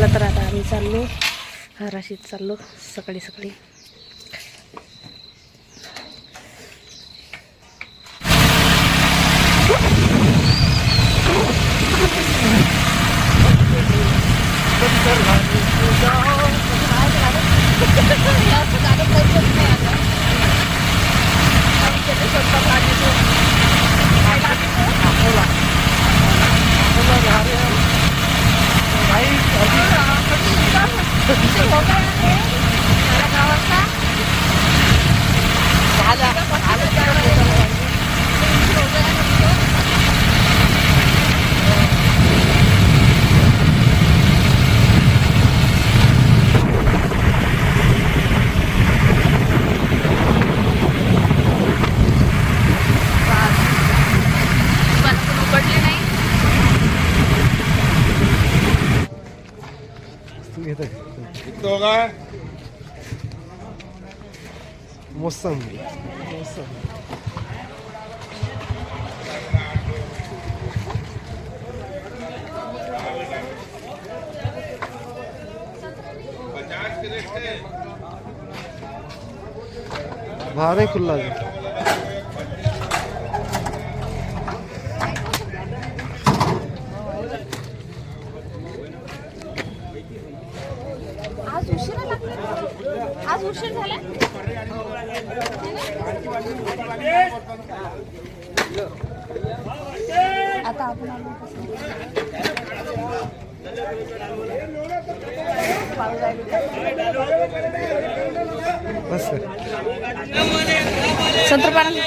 चला तर आता आम्ही चाललो. हराशीत चाललो. सकाळी सकाळी. होगा? मौसम। मौसमी बारह खुल्ला जी। आता आपण आलो कसं? बस संत्र पाणी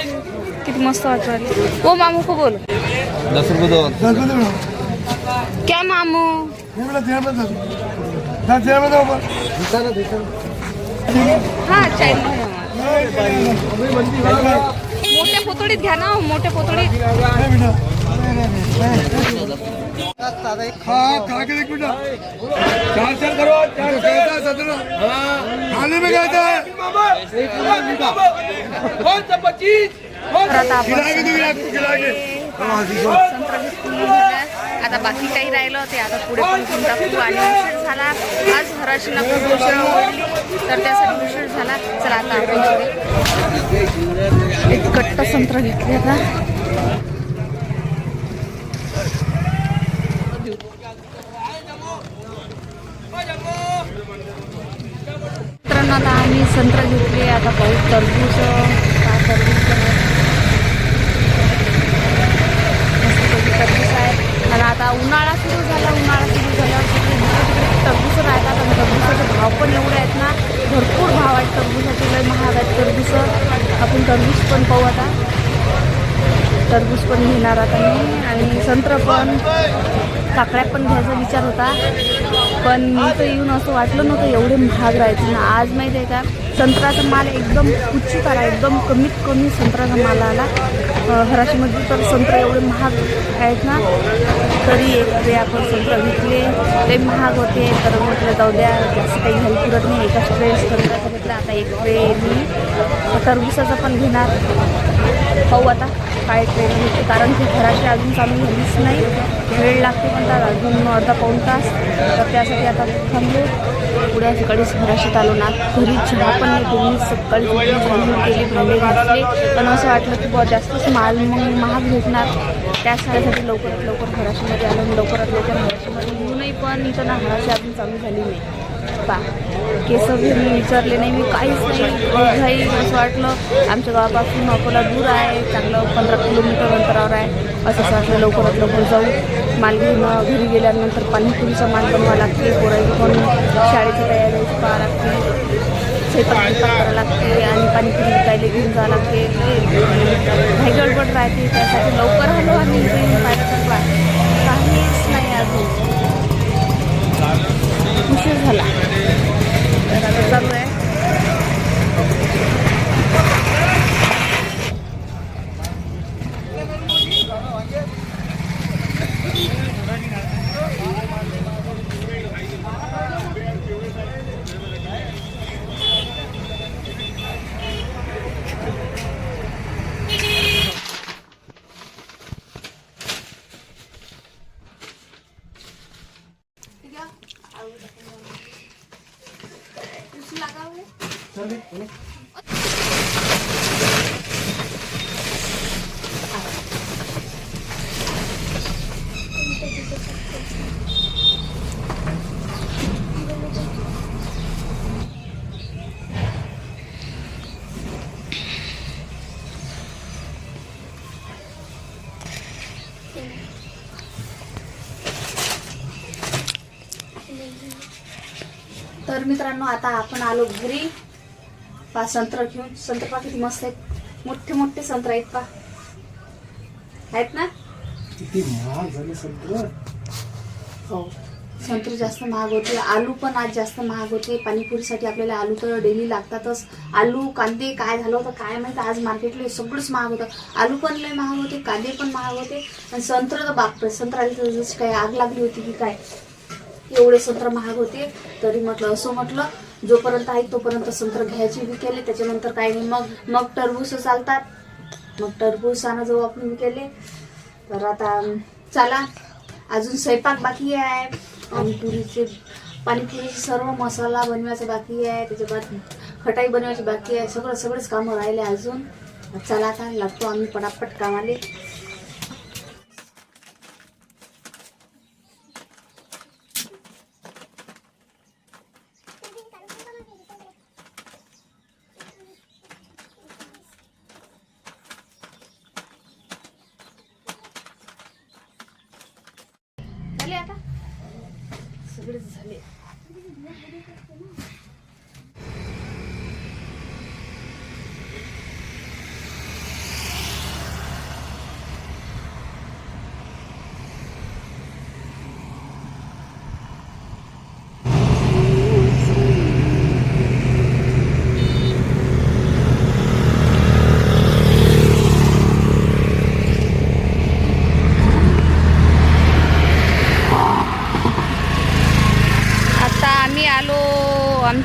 किती मस्त वाटू राहिले ओ मामू को बोल दस रुपये दो क्या मामू हा चाय मोठ्या पोतळीत घ्या ना मोठ्या पोतळीत चार चार करो चार कहता है सतना खाने में कहता है कौन सा पच्चीस तर आता आपण खिला के दो यार खिला के संत्र विकून घेतलं. आता बाकी काही राहिलं ते आता पुढे पण कोणता खूप आणि उशीर झाला. आज हराशीला खूप उशीर ओढली तर त्यासाठी उशीर झाला. चला आता आपण एक कट्ट संत्र घेतले आता. मित्रांनो आता आम्ही संत्र घेतले आता पाऊस टरबूज का टरबूज मस्तपैकी टरबूज आहे आणि आता उन्हाळा सुरू झाला उन्हाळा सुरू झाल्यावर सगळे तिकडे टरबूज राहतात आणि टरबुसाचे भाव पण एवढे आहेत ना भरपूर भाव आहेत टरबूजाचे लय महाग आहेत टरबुसं आपण टरबूज पण पाहू आता. टरबूज पण घेणार आता मी आणि संत्र पण. काकड्या पण घ्यायचा विचार होता पण मी तर येऊन असं वाटलं नव्हतं एवढे महाग राहायचे ना. आज माहिती आहे का संत्राचा माल एकदम उच्च आला एकदम कमीत कमी संत्र्याचा माल आला. घराशीमध्ये तर संत्र एवढे महाग आहेत ना. तरी एक ट्रे आपण संत्र घेतले ते महाग होते तर म्हटलं जाऊ द्या जास्त काही घ्यायला पुरत नाही. एकाच ट्रे संत्र्याचा घेतला आता एक ट्रे मी टरबुसाचा पण घेणार. पाहू आता. काय ट्रेन घेते कारण की घराशी अजून चालू झालीच नाही. वेळ लागते म्हणतात अजून अर्धा पाऊण तास. तर त्यासाठी आता थांबलो पुढे सकाळीच घराशीत चालू ना घरी चहा पण नाही. तुम्ही सकाळी झाडून केली भांडे घातले पण असं वाटलं की बुवा जास्तच माल मग महाग भेटणार. त्या त्यासाठी लवकरात लवकर घराशीमध्ये आलो लवकरात लवकर घराशीमध्ये येऊनही पण इथं ना घराशी अजून चालू झाली नाही. पा केस वगैरे मी विचारले नाही मी काहीच नाही. हो, घाई. असं वाटलं. आमच्या गावापासून अकोला दूर आहे. चांगलं पंधरा किलोमीटर अंतरावर आहे. असं असं वाटलं लवकरात लवकर जाऊ. माल घेऊन घरी गेल्यानंतर पाणीपुरीचा माल बनवावा लागते. पोरायची पण शाळेची तयारी पाहावं लागते. स्वयंपाक करावं लागते. आणि पाणीपुरी विकायला घेऊन जावं लागते. काही गडबड राहते. त्यासाठी लवकर हलो आम्ही. इथे पाहिलं तर काहीच नाही अजून. उशीर झाला तर तर मित्रांनो आता आपण आलो घरी. पा संत्र घेऊन संत्र पा किती मस्त आहेत. मोठे मोठे संत्र आहेत पा. आहेत ना? किती महाग झाले संत्र. हो. संत्री जास्त महाग होते. आलू पण आज जास्त महाग होते. पाणीपुरीसाठी आपल्याला आलू तर डेली लागतातच. आलू कांदे काय झालं होतं काय माहिती? आज मार्केटला सगळंच महाग होतं. आलू पण लय महाग होते कांदे पण महाग होते. आणि संत्र तर बापरे संत्राला तर जशी काय आग लागली होती की काय? एवढे संत्र महाग होते तरी म्हटलं असं म्हटलं जोपर्यंत आहे तोपर्यंत संत्र घ्यायचे विकेले त्याच्यानंतर काही नाही. मग मग टरबूस चालतात. मग टरबूस आणा जाऊ आपण विकेले तर आता चला अजून स्वयंपाक बाकी आहे. पाणीपुरीचे पाणीपुरीचे सर्व मसाला बनवायचा बाकी आहे. त्याच्या बाद खटाई बनवायची बाकी आहे. सगळं सगळेच कामं राहिले अजून. चला आता लागतो आम्ही पटापट कामाले. 这个里 dia, ada.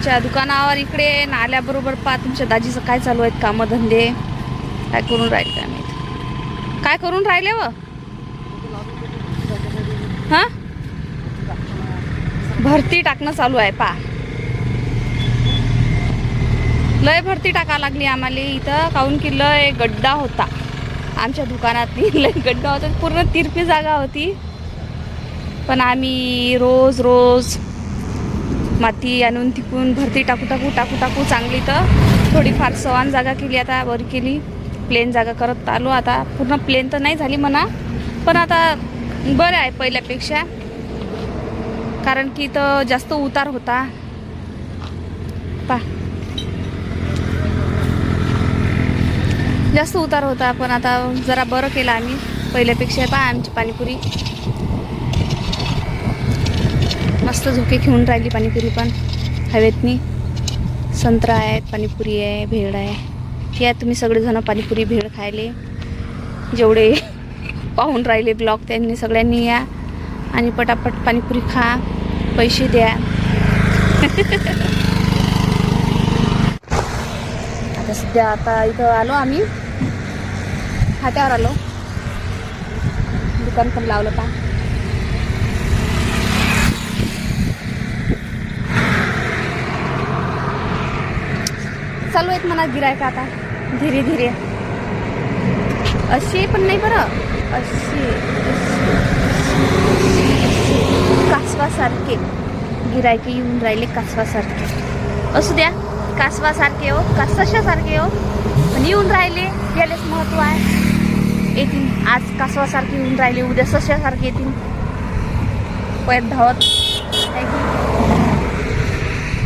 तुमच्या दुकानावर इकडे नाल्याबरोबर आल्याबरोबर पा तुमच्या दाजीचं काय चालू आहेत कामधंदे? काय करून राहिले काय माहीत? काय करून राहिले व? हां? भरती टाकणं चालू आहे पा लय भरती टाका लागली आम्हाला इथं काहून की लय गड्डा होता. आमच्या दुकानात लय गड्डा होता पूर्ण तिरपी जागा होती. पण आम्ही रोज रोज माती आणून तिकून भरती टाकू टाकू टाकू टाकू चांगली तर थोडीफार सवान जागा केली आता वर केली. प्लेन जागा करत आलो आता. पूर्ण प्लेन तर नाही झाली म्हणा. पण आता बरं आहे पहिल्यापेक्षा. कारण की इथं जास्त उतार होता. पा. जास्त उतार होता पण आता जरा बरं केलं आम्ही. पहिल्यापेक्षा पा आमची पाणीपुरी. मस्त झोके घेऊन राहिली पाणीपुरी पण. हवेतनी संत्रा आहेत पाणीपुरी आहे भेळ आहे. या तुम्ही सगळेजण पाणीपुरी भेळ खायले. जेवढे पाहून राहिले ब्लॉग त्यांनी सगळ्यांनी या. आणि पटापट पाणीपुरी खा. पैसे द्या. आता सध्या आता इथं आलो आम्ही. खात्यावर आलो. दुकान पण लावलं का? चालू आहेत म्हणा गिरायक आता. धीरे धीरे. अशी पण नाही बरं. अशी कासवासारखे. गिरायके येऊन राहिले कासवासारखे. असू द्या कासवासारखे हो कासशासारखे हो. पण येऊन राहिले यालेच महत्त्व आहे. येतील. आज कासवासारखे येऊन राहिले उद्या सशासारखे येतील. पळत धावत. की?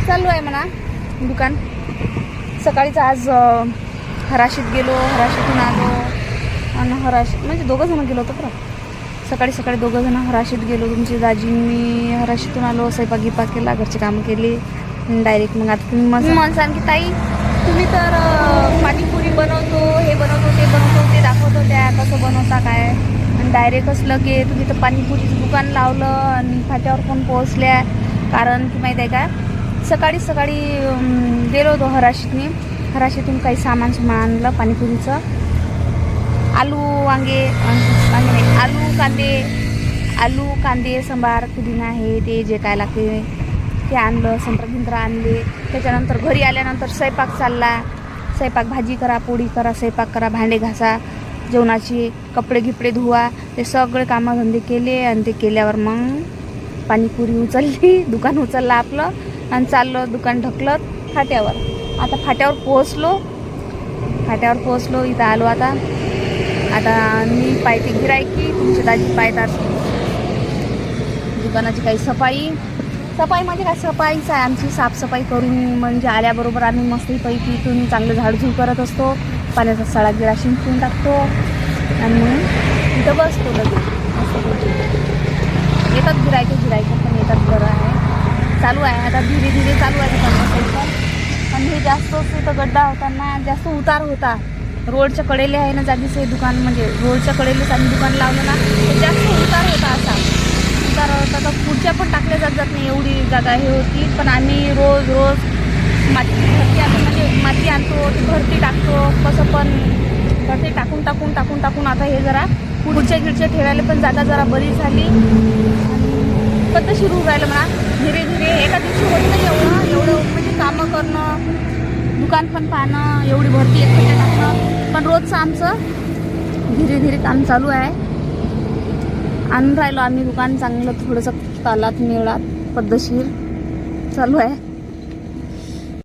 चालू आहे म्हणा दुकान. सकाळीच आज हराशीत गेलो हराशीतून आलो आणि हराशी म्हणजे दोघं जण गेलो होतो बरं सकाळी सकाळी दोघं जण हराशीत गेलो. तुमची दाजी मी हराशीतून आलो स्वयंपाक गिपाक केला घरचे कामं केली. डायरेक्ट मग आता तुम्ही मग मला सांग की ताई तुम्ही तर पाणीपुरी बनवतो हे बनवतो ते बनवतो ते दाखवतो त्या कसं बनवता काय? आणि डायरेक्ट असलं की तुम्ही तर पाणीपुरीचं दुकान लावलं आणि फाट्यावर पण पोहोचल्या. कारण की माहीत आहे का सकाळी सकाळी गेलो होतो हराशीतनी. हराशीतून काही सामान सुमान आणलं पाणीपुरीचं. आलू वांगे वांगे आलू कांदे. आलू कांदे सांबार पुदिना हे ते जे काय लागते ते आणलं संत्र भिंत्र आणले. त्याच्यानंतर घरी आल्यानंतर स्वयंपाक चालला. स्वयंपाक भाजी करा पोळी करा स्वयंपाक करा भांडे घासा जेवणाची कपडे गिपडे धुवा. ते सगळे कामधंदे केले आणि ते केल्यावर मग पाणीपुरी उचलली दुकान उचललं आपलं. आणि चाललं दुकान ढकलत फाट्यावर. आता फाट्यावर पोहोचलो. फाट्यावर पोहोचलो इथं आलो आता. आता मी पाहिजे गिरायकी तुमची दाजी पाहतात दुकानाची काही सफाई. सफाई म्हणजे काय? सफाईच आहे. आमची साफसफाई करून म्हणजे आल्याबरोबर आम्ही मस्तपैकी इथून चांगलं झाडझूड करत असतो. पाण्याचा सळा गिळा शिंपून टाकतो. आणि मग इथं बसतो लगेच. येतात गिरायके गिरायके पण येतात बरं. आहे चालू आहे. आता धीरे धीरे चालू आहे दुकान पण हे जास्त तिथं गड्डा होताना जास्त उतार होता. रोडच्या कडेले आहे ना जागीच हे दुकान म्हणजे रोडच्या कडेलेच आम्ही दुकान लावलं ना तर जास्त उतार होता असा. उतार होता तर पुढच्या पण टाकल्या जात जात नाही एवढी जागा हे होती. पण आम्ही रोज रोज माती भरती आणतो म्हणजे माती आणतो ती भरती टाकतो. कसं पण भरती टाकून टाकून टाकून टाकून आता हे जरा पुढच्या गिडच्या ठेवायला पण जागा जरा बरी झाली. पद्धतशीर होऊ राहिलं म्हणा. धीरे धीरे एका दिवशी होत नाही एवढं. एवढं म्हणजे कामं करणं दुकान पण पाहणं एवढी भरती एकट्या टाकणं पण रोजचं आमचं धीरे धीरे काम चालू आहे. आणून राहिलो आम्ही दुकान चांगलं थोडंसं तालात मेळात पद्धतशीर चालू आहे.